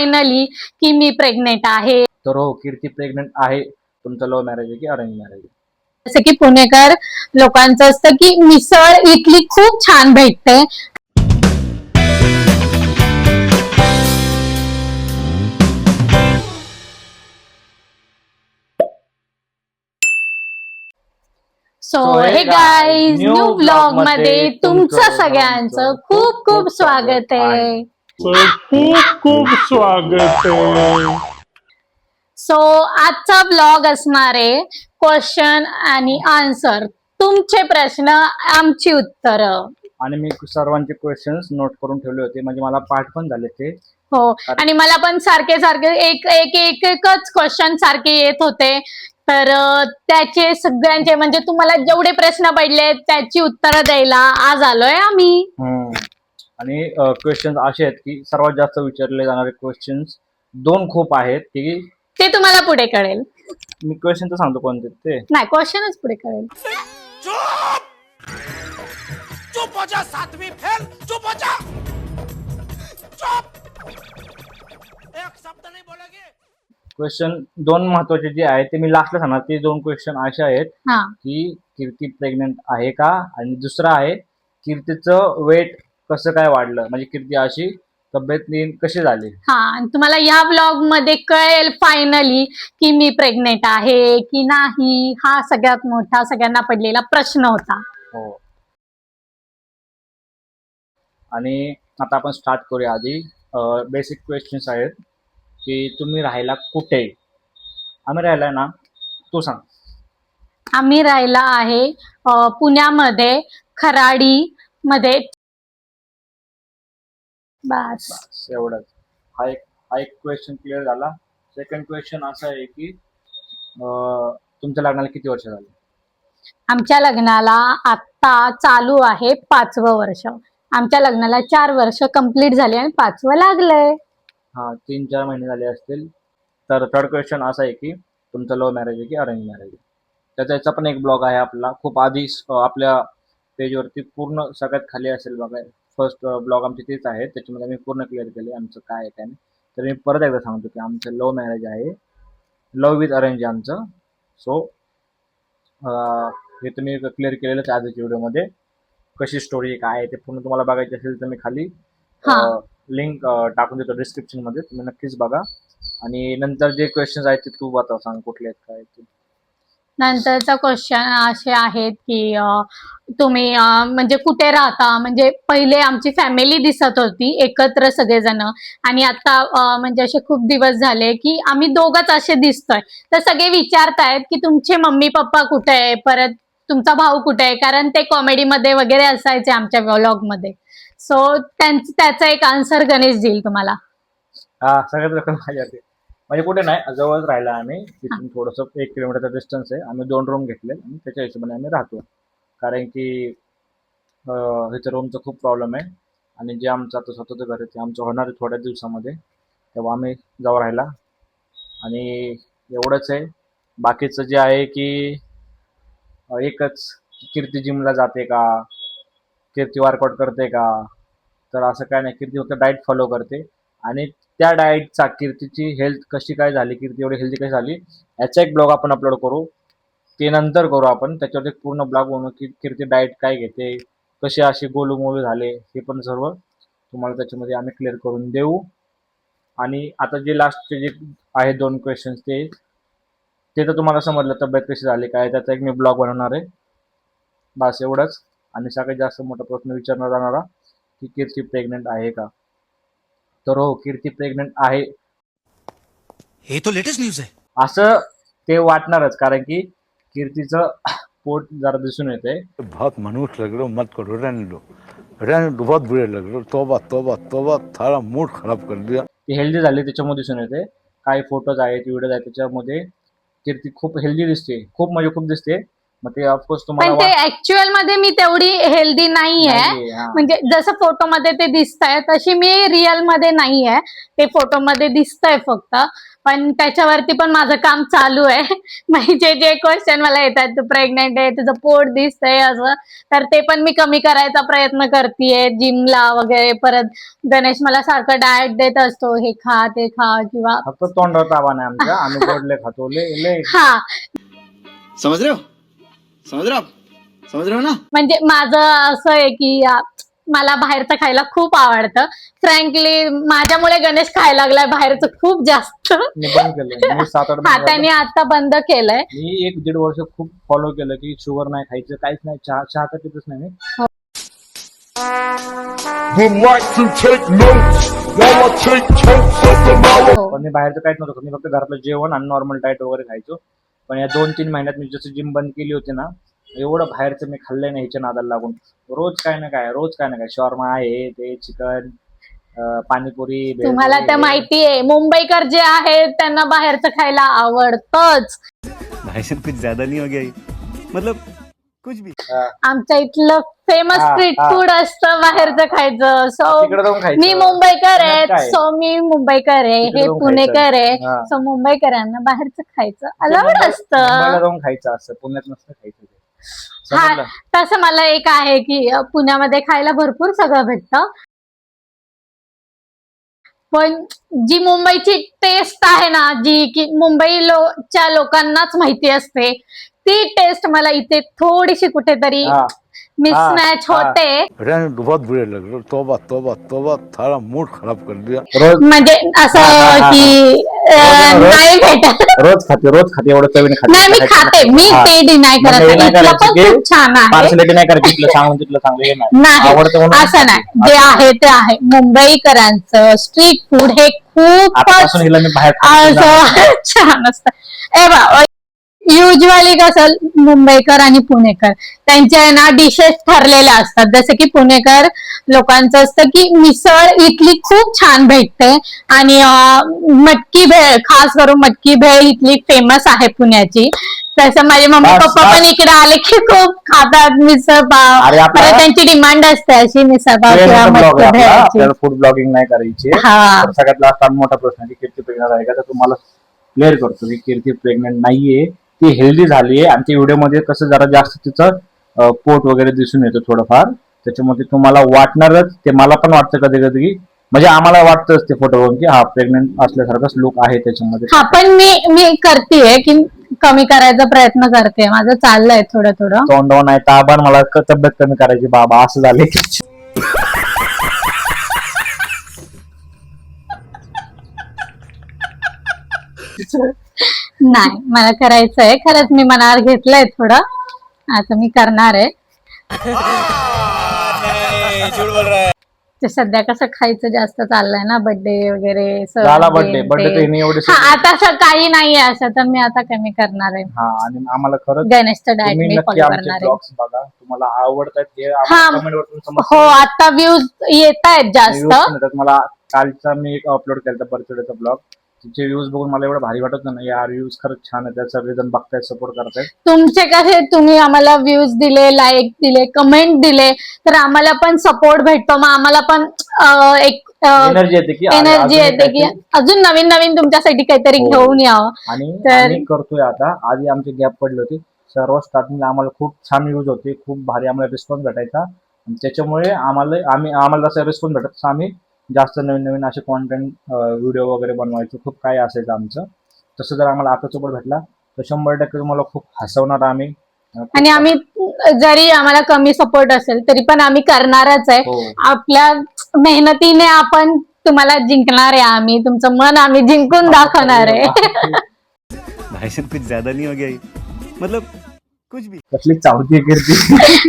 Finally की मी pregnant आहे. तर हो कीर्ती प्रेग्नंट आहे. तुमचं लव्ह मॅरेज आहे की अरेंज मॅरेज जसं की पुणेकर लोकांचं असतं की मिसळ इथली खूप छान भेटते. सो हे गाईज न्यू ब्लॉगमध्ये तुमचं सगळ्यांचं खूप खूप स्वागत आहे. खूप खूप स्वागत आहे. सो आजचा ब्लॉग असणार आहे क्वेश्चन आणि आन्सर तुमचे प्रश्न आमची उत्तरं. आणि मी सर्वांचे क्वेश्चन्स नोट करून ठेवले होते. म्हणजे मला पाठ पण झाले ते. हो आणि मला पण सारखे सारखे एक एक एक एकच क्वेश्चन सारखे येत होते. तर त्याचे सगळ्यांचे म्हणजे तुम्हाला जेवढे प्रश्न पडले त्याची उत्तरं द्यायला आज आलोय आम्ही. आणि क्वेश्चन्स असे आहेत की सर्वात जास्त विचारले जाणारे क्वेश्चन्स दोन खूप आहेत की ते तुम्हाला पुढे कळेल. मी क्वेश्चन तर सांगतो कोणते ते. नाही क्वेश्चनच पुढे कळेल. चुप! हो जा सातवीं फेल! चुप हो जा! चुप! एक शब्द नहीं बोलोगे. क्वेश्चन दोन महत्त्वाचे जे आहेत ते मी लास्टला सांगणार. ते दोन क्वेश्चन असे आहेत हा. की कीर्ती प्रेग्नंट आहे का? आणि दुसरं आहे कीर्तीचं वेट कसं काय वाढलं? म्हणजे कीर्ती अशी तब्येत कशी झाली? हा आणि तुम्हाला या ब्लॉगमध्ये कळेल फायनली की मी प्रेग्नेंट आहे की नाही. हा सगळ्यात मोठा सगळ्यांना पडलेला प्रश्न होता. हो. आणि आता आपण स्टार्ट करूया आधी. बेसिक क्वेश्चन्स आहेत की तुम्ही राहायला कुठे? आम्ही राहिलाय ना तू सांग. आम्ही राहिला आहे पुण्यामध्ये खराडी मध्ये बस. बस एवढंच. हा एक हा एक क्वेश्चन क्लिअर झाला. सेकंड क्वेश्चन असा आहे की अं, तुमच्या लग्नाला किती वर्ष झाली? आमच्या लग्नाला आता चालू आहे पाचवं वर्ष. आमच्या लग्नाला चार वर्ष कंप्लीट झाली आणि पाचवं लागलंय. हा तीन चार महिने झाले असतील. तर थर्ड क्वेश्चन असा आहे की तुमचं लव्ह मॅरेज आहे की अरेंज मॅरेज आहे? त्याचा याचा पण एक ब्लॉग आहे आपला. खूप आधी अं, आपल्या पेजवरती पूर्ण सगळ्यात खाली असेल बघा फर्स्ट ब्लॉग आमचे तेच आहे. त्याच्यामध्ये आम्ही पूर्ण क्लिअर केले आमचं काय आहे काय नाही. तर मी परत एकदा सांगतो की आमचं लव्ह मॅरेज आहे. लव्ह विथ अरेंज आहे आमचं सो हे तुम्ही क्लिअर केलेलंच आजच्या व्हिडिओमध्ये. कशी स्टोरी काय आहे ते पूर्ण तुम्हाला बघायची असेल तर मी खाली. लिंक टाकून देतो डिस्क्रिप्शनमध्ये. तुम्ही नक्कीच बघा. आणि नंतर जे क्वेश्चन्स आहेत ते तू बता सांग कुठले आहेत काय ते. नंतरचा क्वेश्चन असे आहेत की तुम्ही म्हणजे कुठे राहता? म्हणजे पहिले आमची फॅमिली दिसत होती एकत्र सगळेजण. आणि आता म्हणजे असे खूप दिवस झाले की आम्ही दोघच असे दिसतोय. तर सगळे विचारतायत की तुमचे मम्मी पप्पा कुठे आहे? परत तुमचा भाऊ कुठे आहे? कारण ते कॉमेडीमध्ये वगैरे असायचे आमच्या व्लॉगमध्ये. सो त्यांचं त्याचा एक आन्सर गणेश देईल तुम्हाला. हा सगळ्यात रक्कम म्हणजे कुठे नाही जवळच राहिला आम्ही. तिथून थोडंसं एक किलोमीटरचा डिस्टन्स आहे. आम्ही दोन रूम घेतले आणि त्याच्या हिशोबाने आम्ही राहतो. कारण की ह्याच्या रूमचा खूप प्रॉब्लेम आहे. आणि जे आमचं आता स्वतःचं घर आहे ते आमचं होणार आहे थोड्या दिवसामध्ये. तेव्हा आम्ही जाऊ राहिला आणि एवढंच आहे. बाकीचं जे आहे की एकच कीर्ती जिमला जाते का? कीर्ती वर्कआउट करते का? तर असं काय नाही. कीर्ती फक्त डाएट फॉलो करते. आणि त्या डाएटचा कीर्तीची हेल्थ कशी काय झाली कीर्ती एवढी हेल्दी कशी झाली याचा एक ब्लॉग आपण अपलोड करू. ते नंतर करू आपण. त्याच्यावर एक पूर्ण ब्लॉग बनवू. की कीर्ती डाएट काय घेते कसे असे गोलू मोलू झाले हे पण सर्व तुम्हाला त्याच्यामध्ये आम्ही क्लिअर करून देऊ. आणि आता जे लास्टचे जे आहेत दोन क्वेश्चन्स ते ते तर तुम्हाला समजलं तब्येत कशी झाली काय त्याचा एक मी ब्लॉग बनवणार आहे. बस एवढंच. आणि सगळ्यात जास्त मोठा प्रश्न विचारला जाणारा की कीर्ती प्रेग्नंट आहे का? तर हो कीर्ती प्रेग्नंट आहे. ये तो लेटेस्ट न्यूज है असं ते वाटणारच कारण की कीर्तीचं पोट जरा दिसून येते बहुत मनुष्य लग रहे हो मत करो रहने दो रहने दो बहुत बुरे लग रहे हो तोबा तोबा तोबा थारा मूड खराब कर दिया. ती हेल्दी झाली त्याच्यामध्ये दिसून येते काही फोटोज आहेत व्हिडिओज आहेत त्याच्यामध्ये कीर्ती खूप हेल्दी दिसते. खूप म्हणजे खूप दिसते. मग ते ऑफकोर्स तुम्हाला पण ते ऍक्च्युअलमध्ये मी तेवढी हेल्दी नाहीये. नाहीये, हा. म्हणजे जसं फोटो मध्ये ते दिसतंय तशी मी रिअलमध्ये नाहीये. ते फोटो मध्ये दिसतंय फक्त. पण त्याच्यावरती पण माझं काम चालू आहे. म्हणजे जे क्वेश्चन मला येतात तू प्रेग्नेंट आहे तुझं पोट दिसतंय असं तर ते पण मी कमी करायचा प्रयत्न करतेय. जिमला वगैरे परत गणेश मला सारखं डाएट देत असतो. हे खा ते खा किंवा फक्त तोंडावर ताबा नाही आमच्या आम्ही खातो. ले ले हा. समझ रहे हो समझ रहे हो आप समझ रहे हो ना. म्हणजे माझं असं आहे की अ, मला बाहेरचं खायला खूप आवडतं. फ्रँकली माझ्यामुळे गणेश खायला लागलाय बाहेरचं खूप जास्त. मी बंद केलं मी सात आठ हा महिने त्याने आता बंद केलंय. मी एक दीड वर्ष खूप फॉलो केलं की शुगर नाही खायचं काहीच नाही चहा चहा तर पितच नाही मी. Would like to take notes. While I take totes of the knowledge. हो. पण मी बाहेरचं काहीच नव्हतं मी फक्त घरातलं जेवण आणि नॉर्मल डाएट वगैरे खायचो. पण या दोन तीन महिन्यात मी जसं जिम बंद केली होती ना एवढं बाहेरचं मी खाल्लंय नाही ह्याच्या नादाला लागून रोज काय ना काय रोज काय ना काय शॉर्मा आहे ते चिकन पाणीपुरी तुम्हाला तर हे. माहिती आहे मुंबईकर जे आहेत त्यांना बाहेरचं खायला आवडतच साहब कुछ ज्यादा नहीं हो गया? मतलब कुछ भी आमच्या इथलं फेमस हा, स्ट्रीट हा. फूड असतं बाहेरचं खायचं. सो तिकडे जाऊन खायचं. मी मुंबईकर मग आहे. काय? सो मी मुंबईकर आहे. तिकडे हे जाऊन पुणेकर आहे. हा. सो मुंबईकरांना बाहेरचं खायचं अलाउड मुंबईला असतं. जाऊन खायचं असतं पुण्यात नसतं खायचं ते. हा समजलं? तसं मला एक आहे की अ, पुण्यामध्ये खायला भरपूर सगळं भेटतं. पण जी मुंबईची टेस्ट आहे ना जी की मुंबई लो च्या लोकांनाच माहिती असते ती टेस्ट मला इथे थोडीशी कुठेतरी हा. मिसमॅच हा. होते. रहने दो, बहुत बुरे लग रहे तोबा तोबा तोबा सारा मूड खराब कर दिया रोज म्हणजे हा, असं हा, की अ, नाही भेटत. रोज खाते रोज खाते एवढं चवीने खाते. नाही मी खाते. मी ते डिनाय मग करत deny नाही. इथलं करायचं पण की खूप छान आहे. पार्सलिटी नाही करायची तिथलं सांगून तिथलं सांगू. हे नाही. नाही आवडतं म्हणून असं नाही. जे आहे ते आहे. मुंबईकरांचं स्ट्रीट फूड हे खूपच आतापासून हिला मी बाहेर खायला असं छान असतं. ए बा युजली कसं मुंबईकर आणि पुणेकर. त्यांच्या ना डिशेस ठरलेल्या असतात. जसं की पुणेकर लोकांचं असतं की मिसळ इथली खूप छान भेटते आणि मटकी भेळ खास करून मटकी भेळ इथली फेमस आहे पुण्याची. तसं माझे मम्मी पप्पा पण. इकडे आले की खूप खातात मिसळ पाव. त्यांची डिमांड असते अशी मिसळ पाव किंवा फूड ब्लॉगिंग नाही करायची. हा. सगळ्यात लास्ट मोठा प्रश्न आहे की कीर्ती प्रेग्नंट आहे का? तर तुम्हाला क्लिअर करतो की कीर्ती प्रेग्नंट नाहीये. ती हेल्दी झालीये आणि ती व्हिडिओमध्ये कसं जरा जास्त तिचं पोट वगैरे दिसून येतं थोडंफार. त्याच्यामध्ये तुम्हाला वाटणारच ते मला पण वाटतं कधी कधी की म्हणजे आम्हाला वाटतंच ते फोटो बघून की हा प्रेग्नंट असल्यासारखाच लुक आहे त्याच्यामध्ये. हा पण मी मी करतेय की कमी करायचा प्रयत्न करते. माझं चाललंय थोडं थोडं तोंडावर नाही ताबण मला क- तब्येत कमी करायची बाबा असं झाले नाही मला करायचंय खरंच मी मनावर घेतलंय थोडं आता मी करणार आहे ते सध्या कसं खायचं जास्त चाललंय ना बर्थडे वगैरे झाला. तर हिने एवढे हा आता असं काही नाहीये असं तर मी आता कमी करणार आहे हा आणि आम्हाला खरंच गणेशचं डाएट तुम्ही मी नक्की फॉलो आमचे करणार आहे ब्लॉग्स बघा तुम्हाला आवडतात हे हा. कमेंट वरतून समजतं. हो आता व्ह्यूज येत आहेत Views जास्त पण येतात. मला कालचा मी एक अपलोड केला बर्थडेचा ब्लॉग तिचे व्ह्यूज बघून मला एवढं भारी वाटत नाही यार व्ह्यूज खरंच छान आहेत. सगळेजण बघतायत सपोर्ट करतायत तुमचे कसे तुम्ही आम्हाला व्ह्यूज दिले लाईक दिले कमेंट दिले तर आम्हाला पण सपोर्ट भेटतो. मग आम्हाला पण अं, एक एनर्जी येते की अरे, एनर्जी अजून येते की काहीतरी- अजून नवीन नवीन तुमच्यासाठी काहीतरी हो. घेऊन यावं. आणि तर- आम्ही करतोय आता. आधी आमचे गॅप पडले होते. सर्व स्टार्टिंगला आम्हाला खूप छान व्ह्यूज होते. खूप भारी आम्हाला रिस्पॉन्स भेटायचा. आणि त्याच्यामुळे आम्हाला आम्ही आम्हाला जसं रिस्पॉन्स भेटत तसं आम्ही जास्त नवीन नवीन असे कॉन्टेंट व्हिडिओ वगैरे बनवायचो खूप काय असायचं आमचं. तसं जर आम्हाला आता सोबत भेटला तर शंभर टक्के तुम्हाला खूप हसवणार आम्ही. आणि आम्ही जरी आम्हाला कमी सपोर्ट असेल तरी पण आम्ही करणारच आहे. हो. आपल्या मेहनतीने आपण तुम्हाला जिंकणार आहे आम्ही. तुमचं मन आम्ही जिंकून दाखवणार आहे. कुछ ज्यादा नहीं हो गया ये? मतलब कुछ भी। कसली चावती कीर्ती?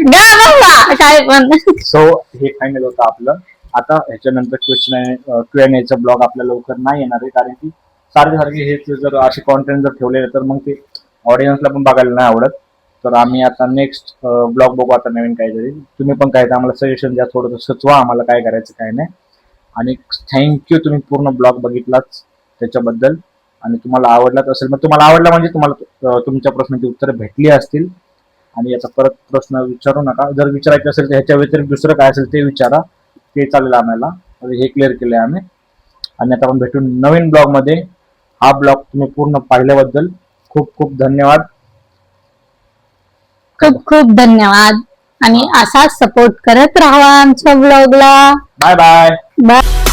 गा बाबा, काय पण. सो हे फायनल होतं आपलं. आता ह्याच्यानंतर क्वेश्चन क्यू एन एचा ब्लॉग आपल्या लवकर नाही येणार आहे कारण की सारखे सारखे हे जर असे कॉन्टेंट जर ठेवलेले तर मग ते ऑडियन्सला पण बघायला नाही आवडत. तर आम्ही आता नेक्स्ट ब्लॉग बघू आता नवीन काहीतरी. तुम्ही पण काय आम्हाला सजेशन द्या थोडंसं सुचवा आम्हाला काय करायचं काय नाही. आणि थँक्यू तुम्ही पूर्ण ब्लॉग बघितलाच त्याच्याबद्दल. आणि तुम्हाला आवडलाच असेल मग तुम्हाला आवडला म्हणजे तुम्हाला तुमच्या प्रश्नाची उत्तरं भेटली असतील. आणि याचा परत प्रश्न विचारू नका. जर विचारायचे असेल तर ह्याच्या व्यतिरिक्त दुसरं काय असेल ते विचारा. ते चालेल आम्हाला. तर हे क्लिअर केलंय आम्ही. आणि आता आपण भेटू नवीन ब्लॉगमध्ये हा ब्लॉग तुम्ही पूर्ण पाहिल्याबद्दल खूप खूप धन्यवाद. खूप खूप धन्यवाद. आणि असाच सपोर्ट करत राहा आमच्या ब्लॉगला बाय बाय बाय